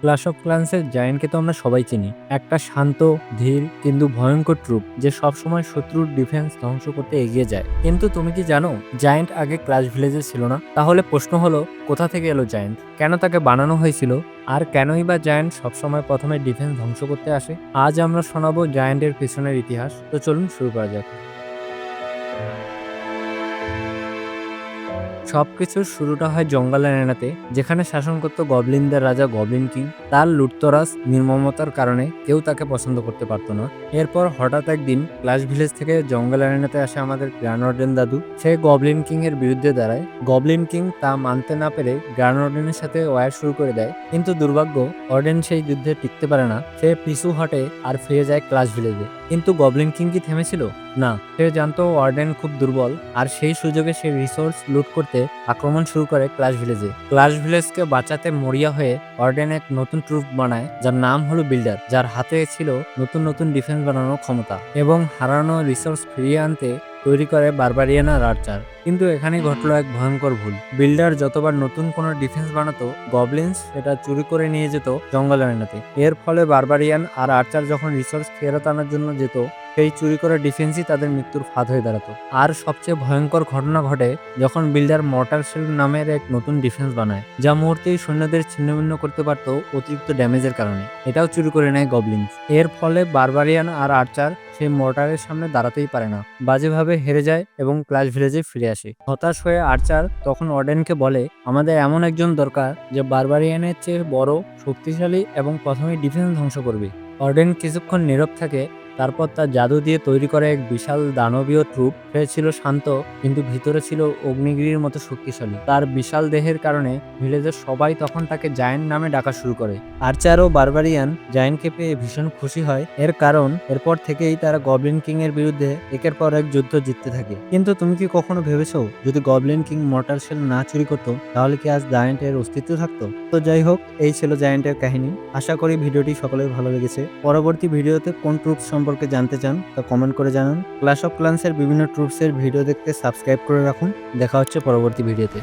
Class of ক্লান্সের জায়েন্টকে তো আমরা সবাই চিনি। একটা শান্ত, ধীর, কিন্তু ভয়ঙ্কর ট্রুপ যে সবসময় শত্রুর ডিফেন্স ধ্বংস করতে এগিয়ে যায়। কিন্তু তুমি কি জানো জায়েন্ট আগে ক্লাস ভিলেজে ছিল না? তাহলে প্রশ্ন হলো, কোথা থেকে এলো জায়েন্ট কেন তাকে বানানো হয়েছিল? আর কেনই বা জায়ান্ট সবসময় প্রথমে ডিফেন্স ধ্বংস করতে আসে? আজ আমরা শোনাবো জায়ান্টের পিছনের ইতিহাস। তো চলুন শুরু করা যাক। সবকিছুর শুরুটা হয় জঙ্গল এনাতে, যেখানে শাসন করত গবলিনদের রাজা গবলিন কিং তার লুটতরাজ, নির্মমতার কারণে কেউ তাকে পছন্দ করতে পারতো না। এরপর হঠাৎ একদিন ক্লাস ভিলেজ থেকে জঙ্গল এনাতে আসে আমাদের গ্রানওয়ার্ডেন দাদু। সে গবলিন কিং এর বিরুদ্ধে দাঁড়ায়। গবলিন কিং তা মানতে না পেরে গ্রানওয়ার্ডেনের সাথে ওয়ার শুরু করে দেয়। কিন্তু দুর্ভাগ্য অর্ডেন সেই যুদ্ধে টিকতে পারে না। সে পিছু হটে আর ফিরে যায় ক্লাস ভিলেজে। কিন্তু গবলিন কিং কি থেমেছিল? না, সে জানতো ওয়ার্ডেন খুব দুর্বল, আর সেই সুযোগে সে রিসোর্স লুট করতে আক্রমণ শুরু করে ক্লাস ভিলেজে। ক্লাস ভিলেজকে বাঁচাতে মরিয়া হয়ে ওয়ার্ডেন এক নতুন ট্রুপ বানায়, যার নাম হলো বিল্ডার, যার হাতে ছিল নতুন নতুন ডিফেন্স বানানোর ক্ষমতা, এবং হারানো রিসোর্স ফিরিয়ে আনতে তৈরি করে বারবারিয়ানা আর্চার কিন্তু এখানে ঘটলো এক ভয়ঙ্কর ভুল। বিল্ডার যতবার নতুন কোনো ডিফেন্স বানাতো গবলিন্স সেটা চুরি করে নিয়ে যেত জঙ্গল এর ফলে বারবারিয়ান আর আর্চার যখন রিসোর্স ফেরত আনার জন্য যেত সেই চুরি করা ডিফেন্সই তাদের মৃত্যুর ফাঁদ হয়ে দাঁড়াতো। আর সবচেয়ে ভয়ঙ্কর ঘটনা ঘটে যখন বিল্ডার মর্টার শেল নামের এক নতুন ডিফেন্স বানায়, যা মুহূর্তেই সৈন্যদের ছিন্নভিন্ন করতে পারত অতিরিক্ত ড্যামেজের কারণে। এটাও চুরি করে নেয় গবলিন্স। এর ফলে বারবারিয়ান আর আর্চার সেই মর্টারের সামনে দাঁড়াতেই পারে না, বাজেভাবে হেরে যায় এবং ক্লাস ভিলেজে ফিরে আসে। হতাশ হয়ে আর্চার তখন অর্ডেনকে বলে, আমাদের এমন একজন দরকার যে বারবারিয়ানের চেয়ে বড়, শক্তিশালী এবং প্রথমে ডিফেন্স ধ্বংস করবে। অর্ডেন কিছুক্ষণ নীরব থাকে তারপর তার জাদু দিয়ে তৈরি করা এক বিশাল দানবীয় ট্রুপ সে ছিল শান্ত, কিন্তু ভিতরে ছিল অগ্নিগিরির মতো শক্তিশালী। তার বিশাল দেহের কারণে ভিলেজের সবাই তখন তাকে জায়েন্ট নামে ডাকা শুরু করে। আর্চার ও বারবারিয়ান জায়েন্টকে পেয়ে ভীষণ খুশি হয়। এর কারণ, এরপর থেকেই তারা গবলিন কিং এর বিরুদ্ধে একের পর এক যুদ্ধ জিততে থাকে। কিন্তু তুমি কি কখনো ভেবেছো, যদি গবলিন কিং মর্টাল শেল না চুরি করতো, তাহলে কি আজ জায়েন্টের অস্তিত্ব থাকতো? তো যাই হোক, এই ছিল জায়েন্টের কাহিনী। আশা করি ভিডিওটি সকলের ভালো লেগেছে। পরবর্তী ভিডিওতে কোন ট্রুপ সম্পর্কে জানতে চান, তা কমেন্ট করে জানান। ক্লাস অফ ক্লান্সের বিভিন্ন ট্রুপসের ভিডিও দেখতে সাবস্ক্রাইব করে রাখুন। দেখা হচ্ছে পরবর্তী ভিডিওতে